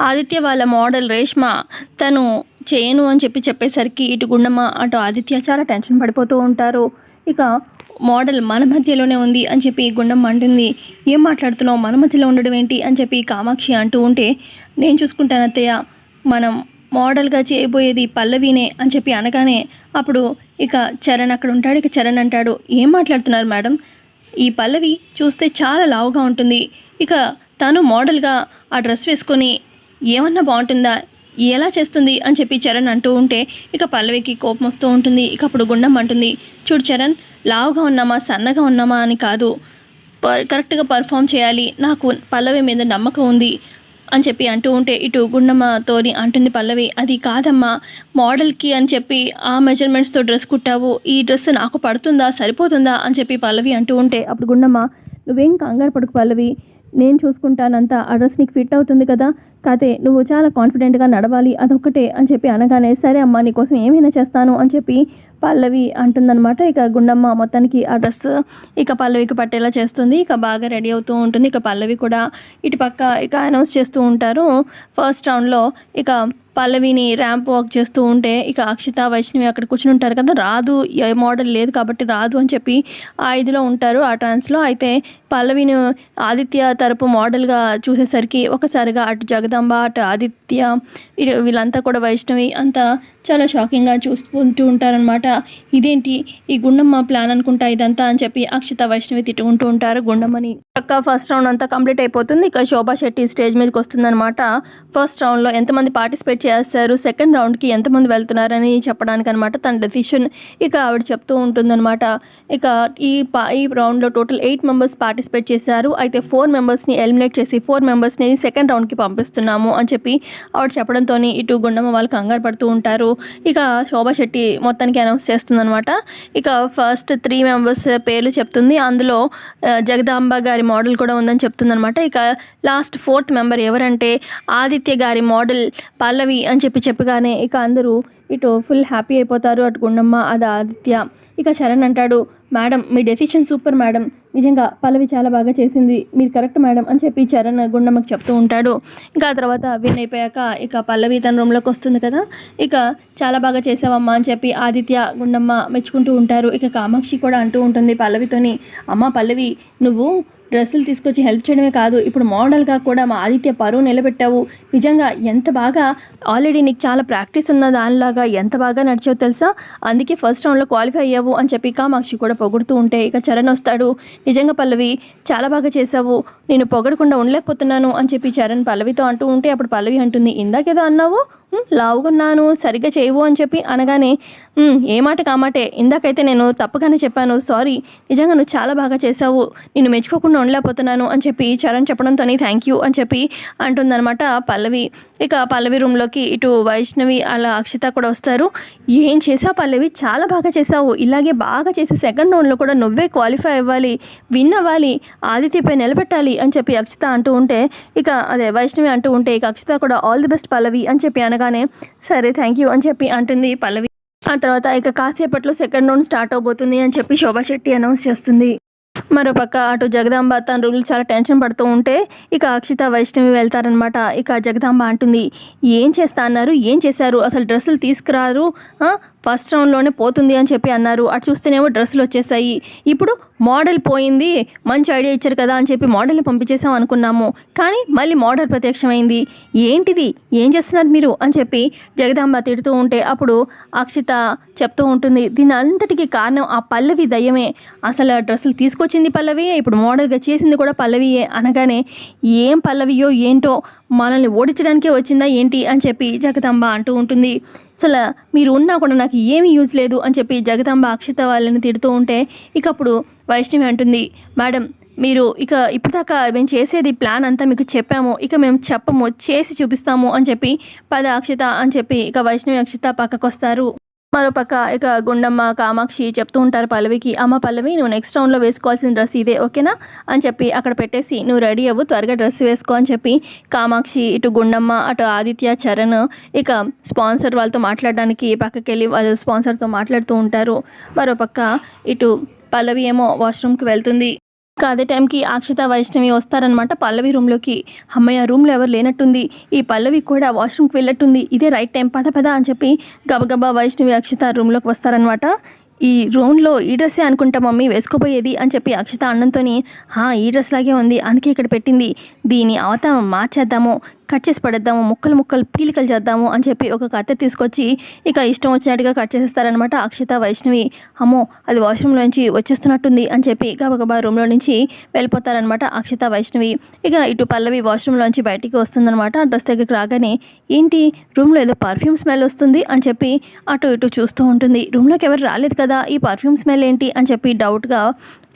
ఆదిత్య వాళ్ళ మోడల్ రేష్మ తను చేయను అని చెప్పి చెప్పేసరికి ఇటు గుండమ్మ అటు ఆదిత్య చాలా టెన్షన్ పడిపోతూ ఉంటారు. ఇక మోడల్ మన మధ్యలోనే ఉంది అని చెప్పి గుండమ్మ అంటుంది. ఏం మాట్లాడుతున్నావు? మన మధ్యలో ఉండడం ఏంటి? అని చెప్పి కామాక్షి అంటూ ఉంటే నేను చూసుకుంటాను అత్తయ్య. మనం మోడల్గా చేయబోయేది పల్లవినే అని చెప్పి అనగానే అప్పుడు ఇక చరణ్ అక్కడ ఉంటాడు. ఇక చరణ్ అంటాడు ఏం మాట్లాడుతున్నారు మేడం? ఈ పల్లవి చూస్తే చాలా లావుగా ఉంటుంది. ఇక తను మోడల్గా ఆ డ్రెస్ వేసుకొని ఏమన్నా బాగుంటుందా? ఎలా చేస్తుంది? అని చెప్పి చరణ్ అంటూ ఉంటే ఇక పల్లవికి కోపం వస్తూ ఉంటుంది. ఇక అప్పుడు గుండం అంటుంది చూడు చరణ్ లావుగా ఉన్నామా సన్నగా ఉన్నామా అని కాదు. పర్ కరెక్ట్గా పర్ఫామ్ చేయాలి. నాకు పల్లవి మీద నమ్మకం ఉంది. అని చెప్పి అంటూ ఉంటే ఇటు గుండమ్మతోని అంటుంది పల్లవి అది కాదమ్మా. మోడల్కి అని చెప్పి ఆ మెజర్మెంట్స్తో డ్రెస్ కుట్టావు. ఈ డ్రెస్ నాకు పడుతుందా? సరిపోతుందా? అని చెప్పి పల్లవి అంటూ ఉంటే అప్పుడు గుండమ్మ నువ్వేం కంగారు పడుకు పల్లవి. నేను చూసుకుంటానంతా. ఆ డ్రెస్ నీకు ఫిట్ అవుతుంది కదా. కాతే నువ్వు చాలా కాన్ఫిడెంట్గా నడవాలి అదొక్కటే అని చెప్పి అనగానే సరే అమ్మా నీకోసం ఏమైనా చేస్తాను అని చెప్పి పల్లవి అంటుందన్నమాట. ఇక గుండమ్మ మొత్తానికి ఆ డ్రెస్ ఇక పల్లవికి పట్టేలా చేస్తుంది. ఇక బాగా రెడీ అవుతూ ఉంటుంది. ఇక పల్లవి కూడా ఇటు పక్క ఇక అనౌన్స్ చేస్తూ ఉంటారు. ఫస్ట్ రౌండ్లో ఇక పల్లవిని ర్యాంప్ వాక్ చేస్తూ ఉంటే ఇక అక్షిత వైష్ణవి అక్కడ కూర్చుని ఉంటారు కదా రాదు ఏ మోడల్ లేదు కాబట్టి రాదు అని చెప్పి ఆ ఇదిలో ఉంటారు ఆ ట్రాన్స్లో అయితే పల్లవిని ఆదిత్య తరపు మోడల్గా చూసేసరికి ఒకసారిగా అటు జగదంబ అటు ఆదిత్య వీళ్ళంతా కూడా వైష్ణవి అంతా చాలా షాకింగ్గా చూసుకుంటూ ఉంటారనమాట ఇదేంటి? ఈ గుండమ్మ ప్లాన్ అనుకుంటా ఇదంతా అని చెప్పి అక్షిత వైష్ణవి తిట్టుకుంటూ ఉంటారు గుండమ్మని. పక్క ఫస్ట్ రౌండ్ అంతా కంప్లీట్ అయిపోతుంది. ఇక శోభా శెట్టి స్టేజ్ మీదకి వస్తుందనమాట ఫస్ట్ రౌండ్లో ఎంతమంది పార్టిసిపేట్ చేస్తారు? సెకండ్ రౌండ్కి ఎంతమంది వెళ్తున్నారని చెప్పడానికి అనమాట తన డెసిషన్ ఇక ఆవిడ చెప్తూ ఉంటుందన్నమాట. ఇక ఈ పా ఈ రౌండ్లో టోటల్ ఎయిట్ మెంబర్స్ పార్టిసిపేట్ చేశారు. అయితే ఫోర్ మెంబర్స్ని ఎలిమినేట్ చేసి ఫోర్ మెంబర్స్ని సెకండ్ రౌండ్కి పంపిస్తున్నాము అని చెప్పి ఆవిడ చెప్పడంతో ఇటు గుండమ్మ వాళ్ళు కంగారు పడుతూ ఉంటారు. ఇక శోభా శెట్టి మొత్తానికి అనౌన్స్ చేస్తుందనమాట ఇక ఫస్ట్ త్రీ మెంబర్స్ పేర్లు చెప్తుంది. అందులో జగదాంబ గారి మోడల్ కూడా ఉందని చెప్తుందనమాట ఇక లాస్ట్ ఫోర్త్ మెంబర్ ఎవరంటే ఆదిత్య గారి మోడల్ పల్లవి అని చెప్పి చెప్పగానే ఇక అందరూ ఇటు ఫుల్ హ్యాపీ అయిపోతారు. అటు గుండమ్మ అది ఆదిత్య. ఇక చరణ్ అంటాడు మేడం మీ డెసిషన్ సూపర్ మేడం. నిజంగా పల్లవి చాలా బాగా చేసింది. మీరు కరెక్ట్ మేడం అని చెప్పి చరణ్ గుండమ్మకి చెప్తూ ఉంటాడు. ఇంకా ఆ తర్వాత విన్ అయిపోయాక ఇక పల్లవి తన రూమ్లోకి వస్తుంది కదా. ఇక చాలా బాగా చేసావమ్మా అని చెప్పి ఆదిత్య గుండమ్మ మెచ్చుకుంటూ ఉంటారు. ఇక కామాక్షి కూడా అంటూ ఉంటుంది పల్లవితోని అమ్మ పల్లవి నువ్వు డ్రెస్సులు తీసుకొచ్చి హెల్ప్ చేయడమే కాదు ఇప్పుడు మోడల్గా కూడా మా ఆదిత్య పరువు నిలబెట్టావు. నిజంగా ఎంత బాగా ఆల్రెడీ నీకు చాలా ప్రాక్టీస్ ఉన్న దానిలాగా ఎంత బాగా నడిచావు తెలుసా? అందుకే ఫస్ట్ రౌండ్లో క్వాలిఫై అయ్యావు అని చెప్పి కామాక్షి కూడా పొగుడుతూ ఉంటే ఇక చరణ్ వస్తాడు. నిజంగా పల్లవి చాలా బాగా చేసావు నేను పొగడకుండా ఉండలేకపోతున్నాను అని చెప్పి చరణ్ పల్లవితో అంటూ ఉంటే అప్పుడు పల్లవి అంటుంది ఇందాకేదో అన్నావు? లావుకున్నాను సరిగ్గా చేయవు అని చెప్పి అనగానే ఏ మాట కామాటే ఇందాకైతే నేను తప్పగానే చెప్పాను సారీ. నిజంగా నువ్వు చాలా బాగా చేసావు నిన్ను మెచ్చుకోకుండా ఉండలేకపోతున్నాను అని చెప్పి చరణ్ చెప్పడంతో థ్యాంక్ యూ అని చెప్పి అంటుందన్నమాట పల్లవి. ఇక పల్లవి రూమ్లోకి ఇటు వైష్ణవి అలా అక్షిత కూడా వస్తారు. ఏం చేసావు పల్లవి? చాలా బాగా చేసావు ఇలాగే బాగా చేసి సెకండ్ రౌండ్లో కూడా నువ్వే క్వాలిఫై అవ్వాలి విన్ అవ్వాలి ఆదిత్యపై నిలబెట్టాలి అని చెప్పి అక్షిత అంటూ ఉంటే ఇక అదే వైష్ణవి అంటూ ఉంటే ఇక అక్షిత కూడా ఆల్ ది బెస్ట్ పల్లవి అని చెప్పి అనగానే సరే థ్యాంక్ యూ అని చెప్పి అంటుంది పల్లవి. ఆ తర్వాత ఇక కాసేపట్లో సెకండ్ రౌండ్ స్టార్ట్ అవబోతుంది అని చెప్పి శోభా శెట్టి అనౌన్స్ చేస్తుంది. మరోపక్క అటు జగదాంబ తన రూల్ చాలా టెన్షన్ పడుతూ ఉంటే ఇక అక్షిత వైష్ణవి వెళ్తారనమాట ఇక జగదాంబ అంటుంది ఏం చేస్తా అన్నారు? ఏం చేశారు? అసలు డ్రెస్సులు తీసుకురారు? ఫస్ట్ రౌండ్లోనే పోతుంది అని చెప్పి అన్నారు. అటు చూస్తేనేమో డ్రెస్సులు వచ్చేసాయి. ఇప్పుడు మోడల్ పోయింది. మంచి ఐడియా ఇచ్చారు కదా అని చెప్పి మోడల్ని పంపించేసాం అనుకున్నాము. కానీ మళ్ళీ మోడల్ ప్రత్యక్షమైంది. ఏంటిది? ఏం చేస్తున్నారు మీరు? అని చెప్పి జగదాంబ తిడుతూ ఉంటే అప్పుడు అక్షిత చెప్తూ ఉంటుంది దీని అంతటికి కారణం ఆ పల్లవి దయ్యమే. అసలు ఆ డ్రెస్సులు వచ్చింది పల్లవియే ఇప్పుడు మోడల్గా చేసింది కూడా పల్లవియే అనగానే ఏం పల్లవియో ఏంటో మనల్ని ఓడించడానికే వచ్చిందా ఏంటి అని చెప్పి జగదాంబ అంటూ ఉంటుంది. అసలు మీరు ఉన్నా కూడా నాకు ఏమీ యూజ్ లేదు అని చెప్పి జగదాంబ అక్షిత వాళ్ళని తిడుతూ ఉంటే ఇక అప్పుడు వైష్ణవి అంటుంది మేడం మీరు ఇక ఇప్పటిదాకా మేము చేసేది ప్లాన్ అంతా మీకు చెప్పాము ఇక మేము చెప్పము చేసి చూపిస్తాము అని చెప్పి పద అక్షిత అని చెప్పి ఇక వైష్ణవి అక్షిత పక్కకు వస్తారు మరోపక్క ఇక గుండమ్మ కామాక్షి చెప్తూ ఉంటారు పల్లవికి అమ్మ పల్లవి నువ్వు నెక్స్ట్ రౌండ్లో వేసుకోవాల్సిన డ్రెస్ ఇదే ఓకేనా? అని చెప్పి అక్కడ పెట్టేసి నువ్వు రెడీ అవ్వు త్వరగా డ్రెస్ వేసుకో అని చెప్పి కామాక్షి ఇటు గుండమ్మ అటు ఆదిత్య చరణ్ ఇక స్పాన్సర్ వాళ్ళతో మాట్లాడడానికి పక్కకి వెళ్ళి వాళ్ళు స్పాన్సర్తో మాట్లాడుతూ ఉంటారు. మరోపక్క ఇటు పల్లవి ఏమో వాష్రూమ్కి వెళ్తుంది. అదే టైంకి అక్షిత వైష్ణవి వస్తారనమాట పల్లవి రూమ్లోకి. అమ్మయ్య రూమ్లో ఎవరు లేనట్టుంది. ఈ పల్లవి కూడా వాష్రూమ్కి వెళ్ళట్టుంది. ఇదే రైట్ టైం. పద పద అని చెప్పి గబగబా వైష్ణవి అక్షిత రూమ్లోకి వస్తారనమాట ఈ రూమ్లో ఈ డ్రెస్సే అనుకుంటా మమ్మీ వేసుకోబోయేది అని చెప్పి అక్షిత అన్నంతోని "హా, ఈ డ్రెస్ లాగే ఉంది. అందుకే ఇక్కడ పెట్టింది. దీని అవతారం మార్చేద్దాము. కట్ చేసి పడేద్దాము ముక్కలు ముక్కలు పీలికలు చేద్దాము అని చెప్పి ఒక కత్తెర తీసుకొచ్చి ఇక ఇష్టం వచ్చినట్టుగా కట్ చేసేస్తారనమాట అక్షిత వైష్ణవి. అమ్మో అది వాష్రూమ్లో నుంచి వచ్చేస్తున్నట్టుంది అని చెప్పి గబగబా రూమ్లో నుంచి వెళ్ళిపోతారనమాట అక్షిత వైష్ణవి. ఇక ఇటు పల్లవి వాష్రూమ్లో నుంచి బయటికి వస్తుందనమాట డ్రెస్ దగ్గరికి రాగానే ఏంటి రూమ్లో ఏదో పర్ఫ్యూమ్ స్మెల్ వస్తుంది? అని చెప్పి అటు ఇటు చూస్తూ ఉంటుంది. రూమ్లోకి ఎవరు రాలేదు కదా ఈ పర్ఫ్యూమ్ స్మెల్ ఏంటి? అని చెప్పి డౌట్గా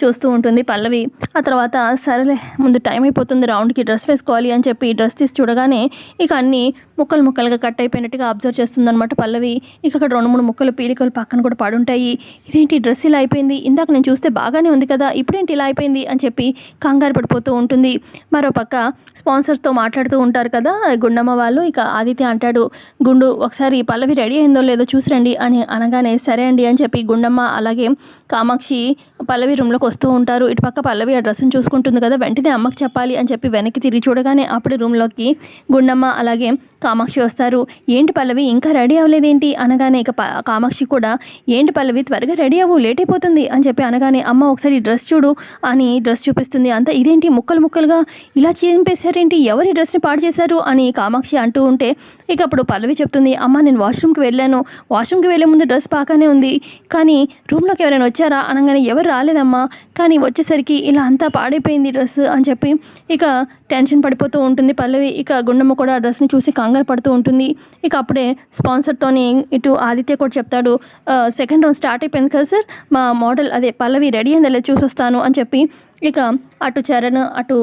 చూస్తూ ఉంటుంది పల్లవి. ఆ తర్వాత సరేలే ముందు టైం అయిపోతుంది రౌండ్కి డ్రెస్ వేసుకోవాలి అని చెప్పి డ్రెస్ తీసి చూడగానే ఇక అన్ని ముక్కలు ముక్కలుగా కట్ అయిపోయినట్టుగా అబ్జర్వ్ చేస్తుందన్నమాట పల్లవి. ఇక అక్కడ రెండు మూడు ముక్కలు పీలికలు పక్కన కూడా పడుంటాయి. ఇదేంటి డ్రెస్ ఇలా అయిపోయింది? ఇందాక నేను చూస్తే బాగానే ఉంది కదా ఇప్పుడేంటి ఇలా అయిపోయింది? అని చెప్పి కంగారు పడిపోతూ ఉంటుంది. మరోపక్క స్పాన్సర్స్తో మాట్లాడుతూ ఉంటారు కదా గుండమ్మ వాళ్ళు. ఇక ఆదిత్య అంటాడు గుండు ఒకసారి పల్లవి రెడీ అయిందో లేదో చూసిరండి అని అనగానే సరే అండి అని చెప్పి గుండమ్మ అలాగే కామాక్షి పల్లవి రూమ్లోకి వస్తూ ఉంటారు. ఇటు పక్క పల్లవి ఆ డ్రెస్ని చూసుకుంటుంది కదా వెంటనే అమ్మకి చెప్పాలి అని చెప్పి వెనక్కి తిరిగి చూడగానే అప్పుడు రూమ్లోకి గుండమ్మ అలాగే కామాక్షి వస్తారు. ఏంటి పల్లవి ఇంకా రెడీ అవ్వలేదేంటి? అనగానే ఇక ప- కామాక్షి కూడా ఏంటి పల్లవి త్వరగా రెడీ అవ్వు లేట్ అయిపోతుంది అని చెప్పి అనగానే అమ్మ ఒకసారి డ్రెస్ చూడు అని డ్రెస్ చూపిస్తుంది. అంత ఇదేంటి ముక్కలు ముక్కలుగా? ఇలా చేపేశారేంటి ఎవరి డ్రెస్ని పాడు చేశారు? అని కామాక్షి అంటూ ఉంటే ఇక అప్పుడు పల్లవి చెప్తుంది అమ్మ నేను వాష్రూమ్కి వెళ్ళాను. వాష్రూమ్కి వెళ్ళే ముందు డ్రెస్ బాగానే ఉంది. కానీ రూమ్లోకి ఎవరైనా వచ్చారా? అనగానే ఎవరు రాలేదమ్మా. కానీ వచ్చేసరికి ఇలా అంతా పాడైపోయింది డ్రెస్ అని చెప్పి ఇక టెన్షన్ పడిపోతూ ఉంటుంది. పల్లవి ఇక గుండమ్మ కూడా ఆ డ్రెస్ని చూసి కంగారు పడుతూ ఉంటుంది. ఇక అప్పుడే స్పాన్సర్తోని ఇటు ఆదిత్య కూడా చెప్తాడు సెకండ్ రౌండ్ స్టార్ట్ అయిపోయింది కదా సార్ మా మోడల్ అదే పల్లవి రెడీ అయింది లేదా చూసొస్తాను అని చెప్పి ఇక అటు చరణ్ అటు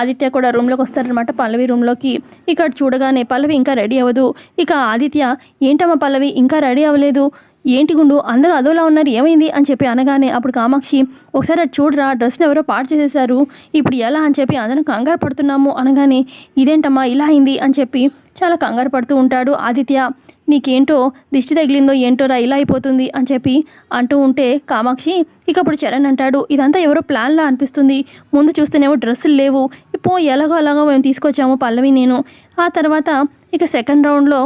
ఆదిత్య కూడా రూమ్లోకి వస్తారనమాట పల్లవి రూమ్లోకి ఇక చూడగానే పల్లవి ఇంకా రెడీ అవ్వదు. ఇక ఆదిత్య ఏంటమ్మా పల్లవి ఇంకా రెడీ అవ్వలేదు? ఏంటి గుండు? అందరూ అదోలా ఉన్నారు ఏమైంది? అని చెప్పి అనగానే అప్పుడు కామాక్షి ఒకసారి అది చూడరా డ్రెస్ని ఎవరో పాడు చేసేసారు ఇప్పుడు ఎలా? అని చెప్పి అందరం కంగారు పడుతున్నాము అనగానే ఇదేంటమ్మా ఇలా అయింది? అని చెప్పి చాలా కంగారు పడుతూ ఉంటాడు ఆదిత్య. నీకేంటో దిష్టి తగిలిందో ఏంటోరా ఇలా అయిపోతుంది? అని చెప్పి అంటూ ఉంటే కామాక్షి ఇక అప్పుడు చరణ్ అంటాడు ఇదంతా ఎవరో ప్లాన్లా అనిపిస్తుంది. ముందు చూస్తేనేమో డ్రెస్సులు లేవు. పో ఎలాగో అలాగో మేము తీసుకొచ్చాము పల్లవి నేను. ఆ తర్వాత ఇక సెకండ్ రౌండ్లో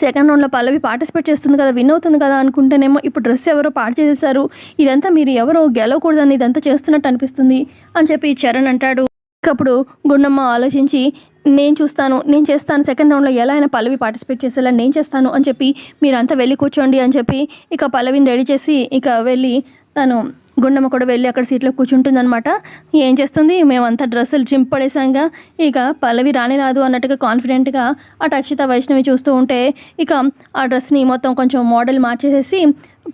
సెకండ్ రౌండ్లో పల్లవి పార్టిసిపేట్ చేస్తుంది కదా విన్ అవుతుంది కదా అనుకుంటేనేమో ఇప్పుడు డ్రెస్ ఎవరో పాడు చేసేసారు ఇదంతా మీరు ఎవరో గెలవకూడదని ఇదంతా చేస్తున్నట్టు అనిపిస్తుంది అని చెప్పి చరణ్ అంటాడు. అప్పుడు గుండమ్మ ఆలోచించి నేను చూస్తాను నేను చేస్తాను సెకండ్ రౌండ్లో ఎలా అయినా పల్లవి పార్టిసిపేట్ చేసేలా నేను చేస్తాను అని చెప్పి మీరంతా వెళ్ళి కూర్చోండి అని చెప్పి ఇక పల్లవిని రెడీ చేసి ఇక వెళ్ళి తను గుండమ్మ కూడా వెళ్ళి అక్కడ సీట్లో కూర్చుంటుందన్నమాట. ఏం చేస్తుంది? మేమంతా డ్రెస్సులు చింపడేసాంగా ఇక పల్లవి రాని రాదు అన్నట్టుగా కాన్ఫిడెంట్గా అటు అక్షిత వైష్ణవి చూస్తూ ఉంటే ఇక ఆ డ్రెస్ని మొత్తం కొంచెం మోడల్ మార్చేసేసి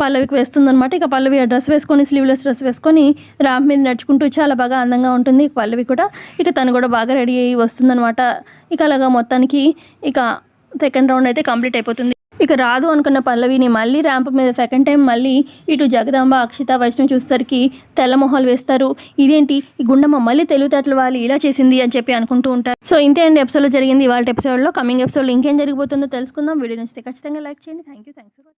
పల్లవికి వేస్తుందన్నమాట. ఇక పల్లవి ఆ డ్రెస్ వేసుకొని స్లీవ్లెస్ డ్రెస్ వేసుకొని ర్యాంప్ మీద నడుచుకుంటూ చాలా బాగా అందంగా ఉంటుంది పల్లవి కూడా. ఇక తను కూడా బాగా రెడీ అయ్యి వస్తుందనమాట ఇక అలాగా మొత్తానికి ఇక సెకండ్ రౌండ్ అయితే కంప్లీట్ అయిపోతుంది. ఇక రాదు అనుకున్న పల్లవిని మళ్ళీ ర్యాంప్ మీద సెకండ్ టైం మళ్ళీ ఇటు జగదాంబ అక్షిత వైష్ణవ్ చూసేసరికి తెల్ల మొహాలు వేస్తారు. ఇదేంటి? ఈ గుండమ్మ మళ్ళీ తెలివితేటలు వాళ్ళు ఇలా చేసింది అని చెప్పి అనుకుంటూ ఉంటారు. సో ఇంతే అండి ఎపిసోడ్లో జరిగింది ఇవాళ ఎపిసోడ్లో కమింగ్ ఎపిసోడ్లో ఇంకేం జరిగిపోతుందో తెలుసుకుందాం. వీడియో నచ్చితే ఖచ్చితంగా లైక్ చేయండి. Thank you thanks for